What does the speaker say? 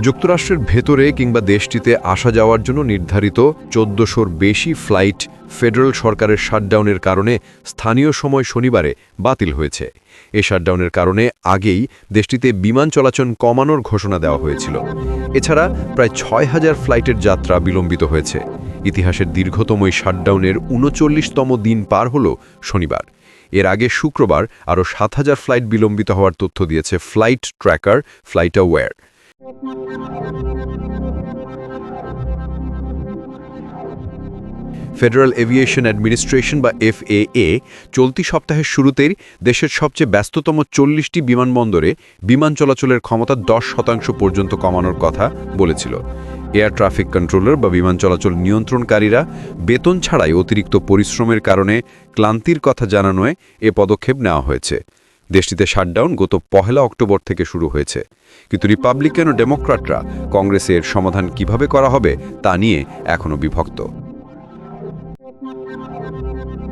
যুক্তরাষ্ট্রের ভেতরে কিংবা দেশটিতে আসা যাওয়ার জন্য নির্ধারিত চোদ্দশোর বেশি ফ্লাইট ফেডারেল সরকারের শাটডাউনের কারণে স্থানীয় সময় শনিবারে বাতিল হয়েছে। এ শাটডাউনের কারণে আগেই দেশটিতে বিমান চলাচল কমানোর ঘোষণা দেওয়া হয়েছিল। এছাড়া প্রায় ছয় হাজার ফ্লাইটের যাত্রা বিলম্বিত হয়েছে। ইতিহাসের দীর্ঘতম এই শাটডাউনের উনচল্লিশতম দিন পার হল শনিবার। এর আগে শুক্রবার আরও সাত হাজার ফ্লাইট বিলম্বিত হওয়ার তথ্য দিয়েছে flight tracker, FlightAware federal aviation administration বা এফএএ চলতি সপ্তাহের শুরুতেই দেশের সবচেয়ে ব্যস্ততম চল্লিশটি বিমানবন্দরে বিমান চলাচলের ক্ষমতা দশ শতাংশ পর্যন্ত কমানোর কথা বলেছিল। এয়ার ট্রাফিক কন্ট্রোলার বা বিমান চলাচল নিয়ন্ত্রণকারীরা বেতন ছাড়াই অতিরিক্ত পরিশ্রমের কারণে ক্লান্তির কথা জানানোয় এ পদক্ষেপ নেওয়া হয়েছে। দেশটিতে শাটডাউন গত পহেলা অক্টোবর থেকে শুরু হয়েছে। কিন্তু রিপাবলিকান ও ডেমোক্র্যাটরা কংগ্রেসের সমাধান কীভাবে করা হবে তা নিয়ে এখনও বিভক্ত। thank you